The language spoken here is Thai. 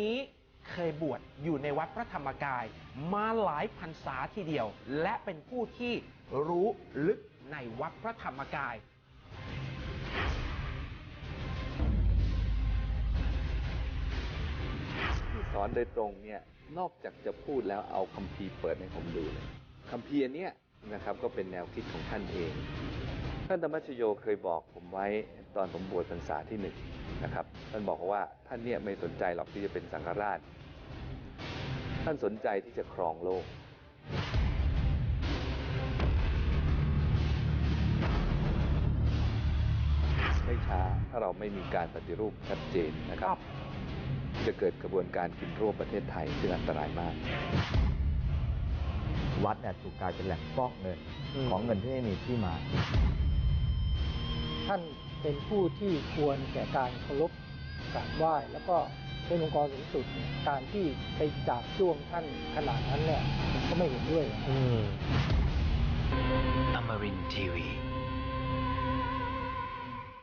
นี้เคยบวชอยู่ในวัดพระธรรมกาย มาหลายพรรษาทีเดียว และเป็นผู้ที่รู้ลึกในวัดพระธรรมกาย ที่สอนโดยตรงเนี่ยนอกจากจะพูดแล้วเอาคัมภีร์เปิดให้ผมดูเลยคัมภีร์นเนี้ยนะครับก็เป็นแนวคิดของท่านเอง ท่านธรรมชโยเคยบอกผมไว้ตอนผมบวชพรรษาที่หนึ่ง นะครับ ท่านบอกว่าท่านเนี่ยไม่สนใจหรอกที่จะเป็นสังฆราช ท่านสนใจที่จะครองโลก ไม่ช้าถ้าเราไม่มีการปฏิรูปชัดเจนนะครับ จะเกิดกระบวนการกินรวบประเทศไทยซึ่งอันตรายมาก วัดเนี่ยถูกกลายเป็นแหล่งฟอกเงินอืมของเงินที่ไม่มีที่มา ท่าน เป็นผู้ที่ควรแก่การเคารพกราบไหว้แล้วก็เป็นองค์กรสูงสุดเนี่ยการที่ไปจับจ้วงท่านขนาดนั้นเนี่ยผมก็ไม่เห็นด้วยอืม